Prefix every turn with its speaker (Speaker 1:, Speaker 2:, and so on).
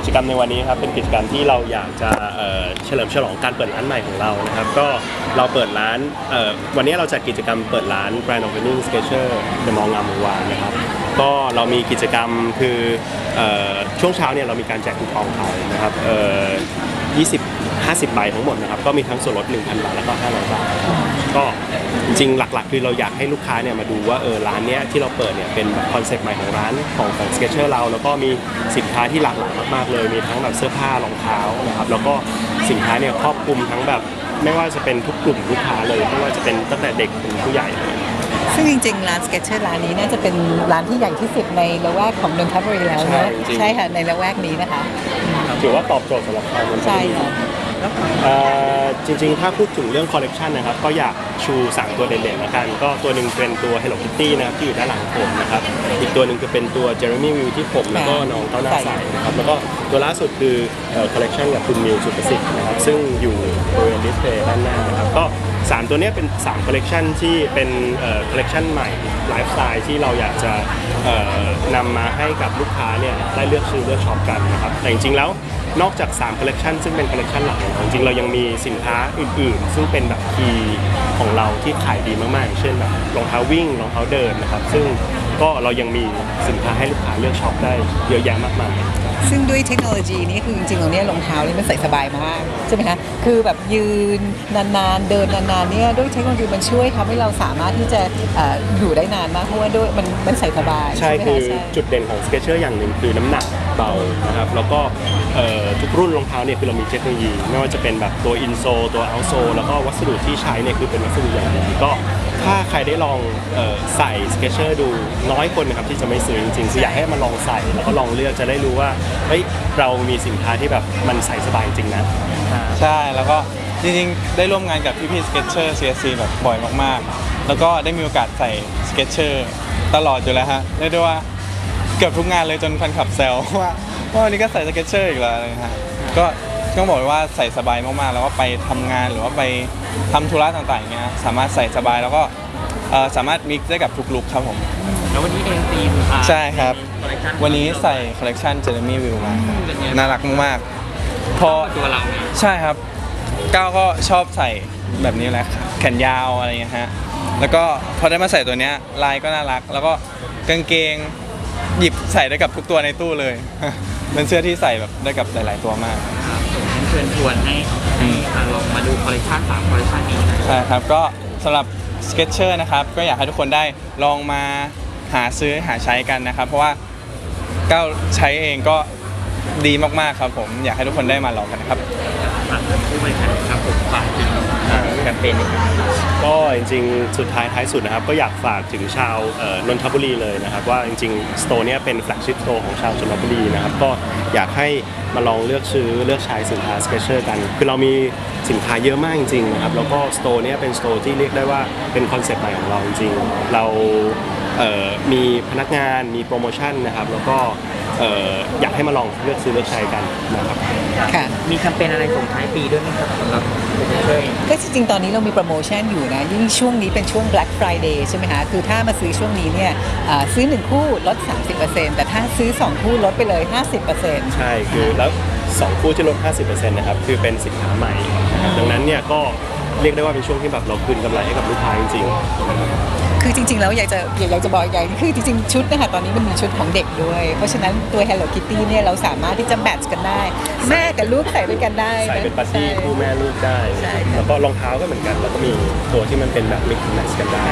Speaker 1: ิจกรรมในวันนี้ครับเป็นกิจกรรมที่เราอยากจะเฉลิมฉลองการเปิดร้านใหม่ของเรานะครับก็เราเปิดร้านวันนี้เราจัดกิจกรรมเปิดร้าน Brand Opening Sketcher เดมองงามวงวานนะครับก็เรามีกิจกรรมคือออช่วงเช้าเนี่ยเรามีการแจกคูปองขายนะครับ20 50 ใบทั้งหมดนะครับ ก็มีทั้งส่วนลด 1,000 บาทแล้วก็ 500 บาท ก็จริงๆหลักๆ คือเราอยากให้ลูกค้าเนี่ยมาดูว่าเออร้านเนี้ยที่เราเปิดเนี่ยเป็นแบบคอนเซ็ปต์ใหม่ของร้านของของสเก t เชอร์เรา แล้วก็มีสินค้าที่หลากหลายมากๆเลย มีทั้งแบบเสื้อผ้ารองเท้านะครับ แล้วก็สินค้าเนี่ยครอบคลุมทั้งแบบไม่ว่าจะเป็นทุกกลุ่มลูกค้าเลยไม่ว่าจะเป็นตั้งแต่เด็กถึงผู้ใหญ่เลย
Speaker 2: ซึ่งจริงๆร้านสเก็ตเชอร์ร้านนี้น่าจะเป็นร้านที่ใหญ่ที่สุดในละแวกของนนทบุรีแล้ว
Speaker 1: ใช่
Speaker 2: นะ
Speaker 1: จริงๆ
Speaker 2: ใช่ค่ะในละแวกนี้นะคะ
Speaker 1: ถือว่าตอบโจทย์สำหรับเรามัน
Speaker 2: ใช่ค่ะ
Speaker 1: เอ่อจริงๆ ถ้าพูดถึงเรื่องคอลเลกชันนะครับ ก็อยากชู 3 ตัวเด่นๆละกัน ก็ตัวหนึ่งเป็นตัว Hello Kitty นะครับที่อยู่ด้านหลังผมนะครับ อีกตัวหนึ่งคือเป็นตัว Jeremy View ที่ผม แล้วก็น้องเต้าหน้าใสนะครับ แล้วก็ตัวล่าสุดคือคอลเลกชันกับคุณมิวสุประสิทธิ์นะครับ ซึ่งอยู่บริเวณดิสเพลย์ด้านหน้านะครับ ก็ 3 ตัวเนี้ยเป็น3คอลเลกชันที่เป็นคอลเลกชันใหม่ไลฟ์สไตล์ที่เราอยากจะเอ่อนำมาให้กับลูกค้าเนี่ยได้เลือกซื้อเลือกช็อปกันนะครับ แต่จริงๆแล้ว นอกจาก3คอลเลกชันซึ่งเป็นคอลเลกชันหลักของเราจริงๆเรายังมีสินค้าอื่นๆ ซึ่งเป็นแบบคีย์ของเราที่ขายดีมากๆ เช่นแบบรองเท้าวิ่งรองเท้าเดินนะครับ ซึ่งก็เรายังมีสินค้าให้ลูกค้าเลือกช็อปได้เยอะแยะมากมาย
Speaker 2: ซึ่งด้วยเทคโนโลยีนี้คือจริงๆตรงนี้ยรองเท้านี่มันใส่สบายมากใช่ไหมคะคือแบบยืนนานๆเดินนานๆเนี่ยด้วยเทคโนโลยีมันช่วยทำให้เราสามารถที่จะเอ่ออยู่ได้นานมากเพราะว่าด้วยมันมันใส่สบาย
Speaker 1: ใช่
Speaker 2: ไหมะ
Speaker 1: คือ
Speaker 2: ใช่
Speaker 1: จุดเด่นของสเก t เชอร์อย่างหนึ่งคือน้ำหนักเบานะครับแล้วก็เอ่อทุกรุ่นรองเท้าเนี่ยคือเรามีเทคโนโลยีไม่ว่าจะเป็นแบบตัวอินโซตัวเอาโซแล้วก็วัสดุที่ใช้เนี่ยคือเป็นวัสดุอย่างดีก็ถ้าใครได้ลองเอ่อใส่สเก t เชอร์ดูน้อยคนนะครับที่จะไม่ซื้อจริงๆคืออยากให้มาลองใส่แล้วก็ลองเลือกจะได้รู้ว่าเฮ้ยเรามีสินค้าที่แบบมันใส่สบายจริงนะ
Speaker 3: ใช่แล้วก็จริงๆ ได้ร่วมงานกับพี่ๆสเก็ตเชอร์ CSC แบบบ่อยมากๆ แล้วก็ได้มีโอกาสใส่สเก็ตเชอร์ตลอดอยู่แล้วฮะเรียกได้ว่าเกือบทุกงานเลยจนแฟนคลับแซวว่าว่าวันนี้ก็ใส่สเก็ตเชอร์อีกแล้วอะไรเงี้ยฮะก็ต้องบอกเลยว่าใส่สบายมากๆ แล้วก็ไปทำงานหรือว่าไปทำธุระต่างๆเงี้ยสามารถใส่สบายแล้วก็ เอ่อสามารถมิกซ์ได้กับทุกลุคครับผม
Speaker 4: แล้ววันนี้เองตีมอ่า
Speaker 3: ใช่ครับ
Speaker 4: คอลเลคชัน
Speaker 3: วันนี้ใส่คอลเลกชันเจอร์มี่วิวมาครับน่ารักมากๆพอ
Speaker 4: ตัวเราเนี่ย
Speaker 3: ใช่ครับก้าวก็ชอบใส่แบบนี้แหละครับแขนยาวอะไรอย่างเงี้ยฮะแล้วก็พอได้มาใส่ตัวเนี้ยลายก็น่ารัก แล้วก็กางเกงหยิบใส่ได้กับทุกตัวในตู้เลย เป็นเสื้อที่ใส่แบบได้กับหลาย ๆ ตัวมาก
Speaker 4: ครับผมเชิญชวนให้ให้อ่าลองมาดูคอลเลคชันสามคอลเลคชันนี้นะ
Speaker 3: ใช่ครับก็สำหรับ Sketcher นะครับก็อยากให้ทุกคนได้ลองมาหาซื้อหาใช้กันนะครับ เพราะว่าก้าวใช้เองก็ดีมากๆครับผมอยากให้ทุกคนได้มาลองกันนะครับ
Speaker 4: ฝานผู้บริหารครับผมฝากถึงแคมเปญ
Speaker 1: ก็จริงๆ สุดท้ายท้ายสุดนะครับ ก็อยากฝากถึงชาวนนทบุรีเลยนะครับ ว่าจริงๆสโตร์เนี้ยเป็นแฟลกชิพสโตร์ของชาวนนทบุรีนะครับ ก็อยากให้มาลองเลือกซื้อเลือกใช้สินค้าสเกเชอร์กัน คือเรามีสินค้าเยอะมากจริงๆนะครับ แล้วก็สโตร์เนี้ยเป็นสโตร์ที่เรียกได้ว่าเป็นคอนเซ็ปต์ใหม่ของเราจริงๆเรามีพนักงานมีโปรโมชั่นนะครับ แล้วก็ อ่ออยากให้มาลองเลือกซื้อเลือกใช้กันนะครับ
Speaker 2: ค่ะ
Speaker 4: มีแคมเปญอะไรส่งท้ายปีด้วยไหมครับสำหรับผู้ช่วย
Speaker 2: ก็จริงๆ ตอนนี้เรามีโปรโมชั่นอยู่นะ ยิ่งช่วงนี้เป็นช่วง Black Friday ใช่ไหมคะ คือถ้ามาซื้อช่วงนี้เนี่ยอ่าซื้อ 1 คู่ลด 30%แต่ถ้าซื้อ 2 คู่ลดไปเลย 50%
Speaker 1: ใช่ คือแล้ว 2 คู่ที่ลด 50%นะครับ คือเป็นสินค้าใหม่นะครับดังนั้นเนี่ยก็ เรียกได้ว่าเป็นช่วงที่แบบเราคืนกำไรให้กับลูกค้าจริงๆ
Speaker 2: คือจริงๆ แล้วอยากจะอยากจะบอกอย่างคือจริงๆ ชุดนะคะตอนนี้มันมีชุดของเด็กด้วย เพราะฉะนั้นตัว Hello Kitty เนี่ยเราสามารถที่จะแมทช์กันได้ แม่กับลูกใส่ด้วยกันได้ะ
Speaker 1: ใส่เป็นปาร์ตี้
Speaker 2: ใช่
Speaker 1: คู่แม่ลูกได้
Speaker 2: ใช่ค่ะ
Speaker 1: แล้วก็รองเท้าก็เหมือนกัน แล้วก็มีตัวที่มันเป็นแบบมิกซ์แมทกันได้